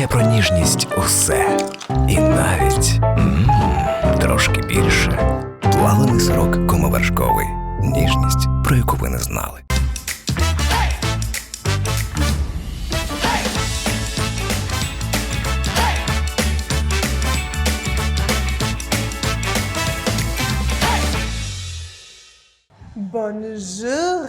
знає про ніжність усе. І навіть м, трошки більше. Плавлений сирок комовершковий. Ніжність, про яку ви не знали. Бонжур!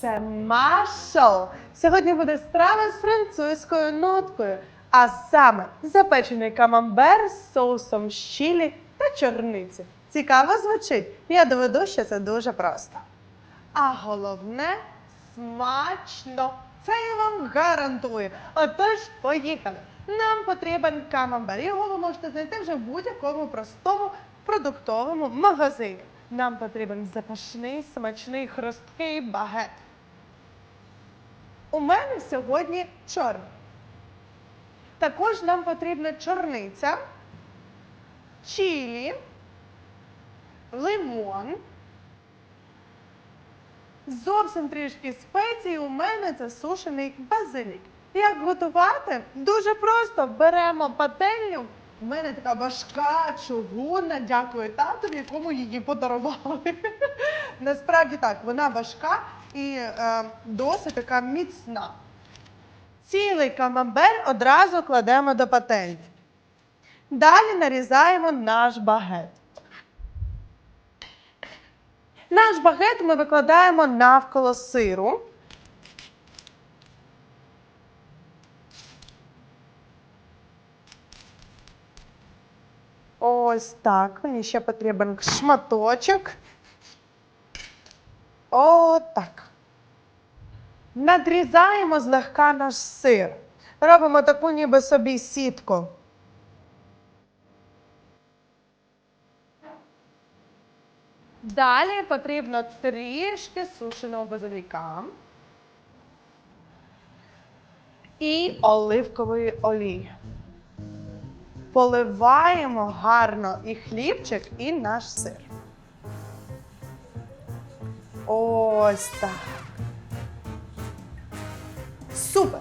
Це Машо! Сьогодні буде страва з французькою ноткою, а саме запечений камамбер з соусом з чілі та чорниці. Цікаво звучить. Я доведу, що це дуже просто. А головне смачно. Це я вам гарантую. Отож, поїхали. Нам потрібен камамбер. Його ви можете знайти вже в будь-якому простому продуктовому магазині. Нам потрібен запашний, смачний, хрусткий багет. У мене сьогодні чорний. Також нам потрібна чорниця, чілі, лимон. Зовсім трішки спецій у мене це сушений базилік. Як готувати? Дуже просто беремо пательню. У мене така важка, чугунна, дякую татові, якому її подарували. Насправді так, вона важка і е, досить така міцна. Цілий камамбер одразу кладемо до пательні. Далі нарізаємо наш багет. Наш багет ми викладаємо навколо сиру. Ось так. Мені ще потрібен шматочок. Отак. Надрізаємо злегка наш сир. Робимо таку ніби собі сітку. Далі потрібно трішки сушеного базиліка і оливкової олії. Поливаємо гарно і хлібчик, і наш сир. Ось так. Супер!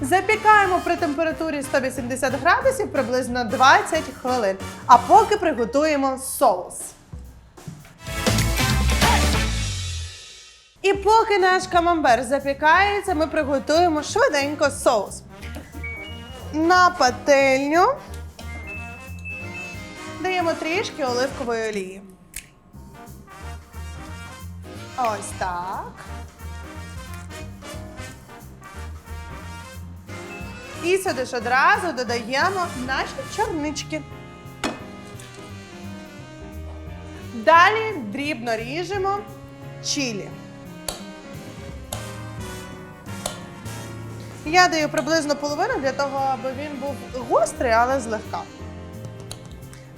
Запікаємо при температурі 180 градусів приблизно 20 хвилин. А поки приготуємо соус. І поки наш камамбер запікається, ми приготуємо швиденько соус. На пательню даємо трішки оливкової олії. Ось так. І сюди ж одразу додаємо наші чорнички. Далі дрібно ріжемо чілі. Я даю приблизно половину для того, аби він був гострий, але злегка.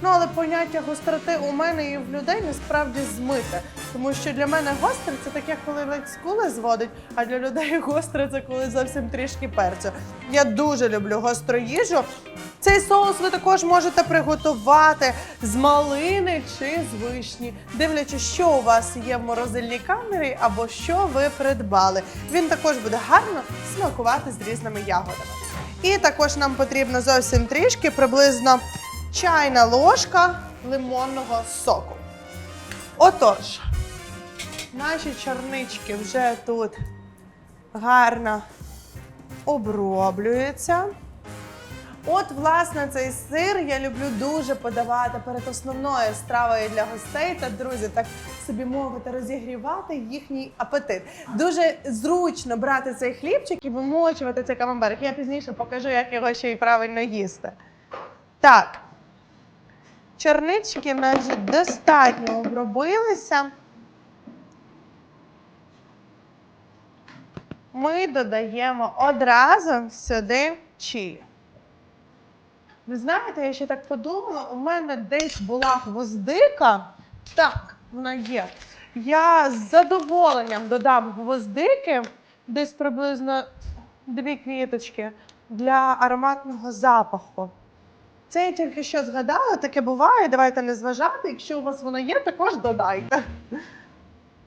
Ну, але поняття гостроти у мене і в людей насправді змите. Тому що для мене гостре це таке, коли ледь скули зводить, а для людей гостре це коли зовсім трішки перцю. Я дуже люблю гостру їжу. Цей соус ви також можете приготувати з малини чи з вишні, дивлячись, що у вас є в морозильній камері або що ви придбали. Він також буде гарно смакувати з різними ягодами. І також нам потрібно зовсім трішки, приблизно чайна ложка лимонного соку. Отож, наші чорнички вже тут гарно оброблюються. От, власне, цей сир я люблю дуже подавати перед основною стравою для гостей та друзі, так собі мовити, розігрівати їхній апетит. Дуже зручно брати цей хлібчик і вимочувати цей камамбер. Я пізніше покажу, як його ще й правильно їсти. Так. Чорнички нас достатньо обробилися. Ми додаємо одразу сюди чилі. Ви знаєте, я ще так подумала, у мене десь була гвоздика. Так, вона є. Я з задоволенням додам гвоздики, десь приблизно дві квіточки для ароматного запаху. Це я тільки що згадала, таке буває, давайте не зважати. Якщо у вас воно є, також додайте.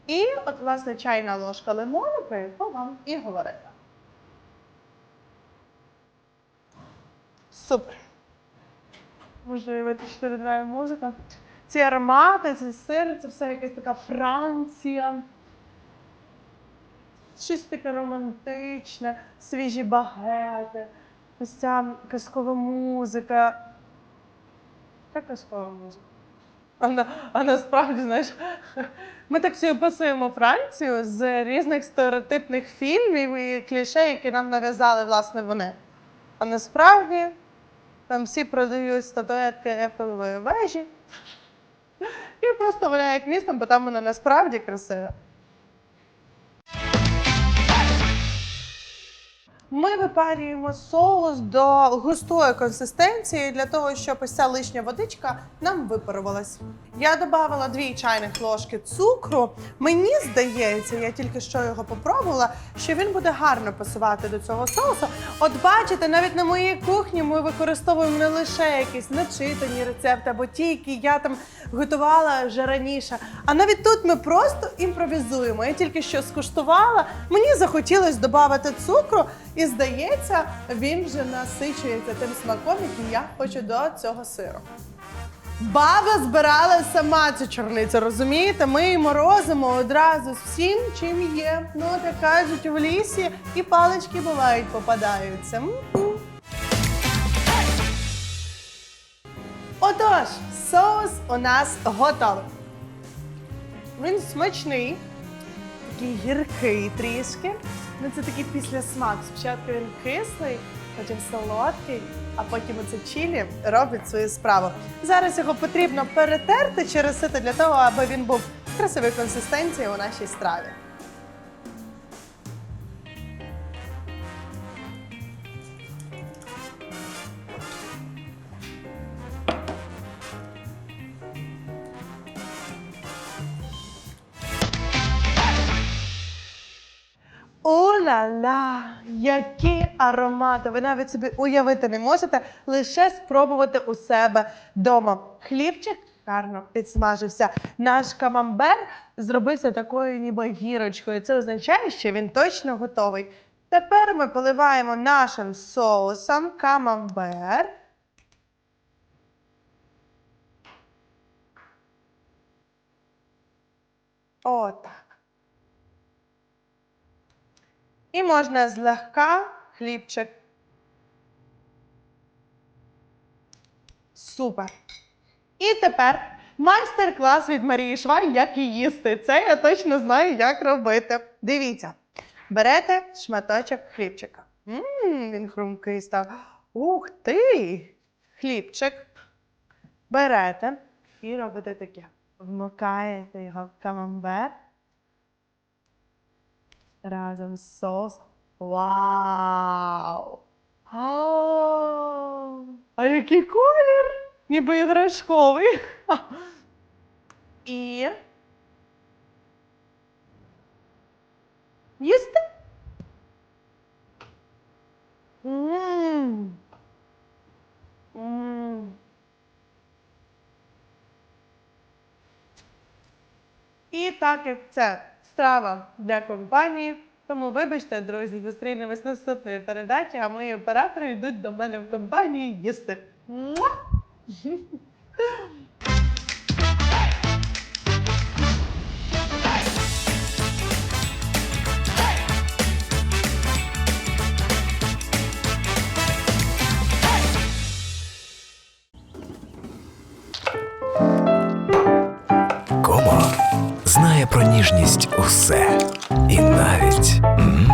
І от, власне, чайна ложка лимону, про яку вам і говорила. Супер. Можу уявити, що грає музика. Ці аромати, цей сир, це все якась така Франція. Щось таке романтичне, свіжі багети, ось ця казкова музика. Яка казкова музика? А, на, а насправді, знаєш, ми так всі описуємо Францію з різних стереотипних фільмів і кліше, які нам нав'язали власне вони. А насправді там всі продають статуетки Ефелевої вежі і просто валяють містом, бо там вона насправді красива. Ми випарюємо соус до густої консистенції для того, щоб ось ця лишня водичка нам випарувалась. Я додавала 2 чайних ложки цукру. Мені здається, я тільки що його попробувала, що він буде гарно пасувати до цього соусу. От бачите, навіть на моїй кухні ми використовуємо не лише якісь начитані рецепти або ті, які я там готувала вже раніше. А навіть тут ми просто імпровізуємо. Я тільки що скуштувала, мені захотілося додати цукру, і здається, він вже насичується тим смаком, який я хочу до цього сиру. Баба збирала сама цю чорницю, розумієте? Ми її морозимо одразу з всім, чим є. Ну, так кажуть, в лісі і палички бувають попадаються. Отож, соус у нас готовий. Він смачний, такий гіркий трішки. Ну, це такий післясмак. Спочатку він кислий, потім солодкий, а потім оце чилі робить свою справу. Зараз його потрібно перетерти через сито для того, аби він був красивої консистенції у нашій страві. О-ла-ла! Які аромати! Ви навіть собі уявити не можете, лише спробувати у себе вдома. Хлібчик гарно підсмажився. Наш камамбер зробився такою ніби гірочкою. Це означає, що він точно готовий. Тепер ми поливаємо нашим соусом камамбер. Отак. І можна злегка хлібчик. Супер. І тепер майстер-клас від Марії Швай, як її їсти. Це я точно знаю, як робити. Дивіться, берете шматочок хлібчика. Мм, він хрумкий став. Ух ти! Хлібчик. Берете і робите таке. Вмикаєте його в камамбер разом з. Вау! А, який колір? Ніби іграшковий. І. Їсти? Мм. Мм. І так як це страва для компанії, тому вибачте, друзі, зустрінемось наступної передачі, а мої оператори йдуть до мене в компанії їсти. Ніжність усе. І навіть м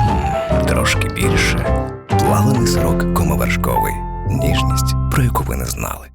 трошки більше. Плавлений сирок комовершковий. Ніжність, про яку ви не знали.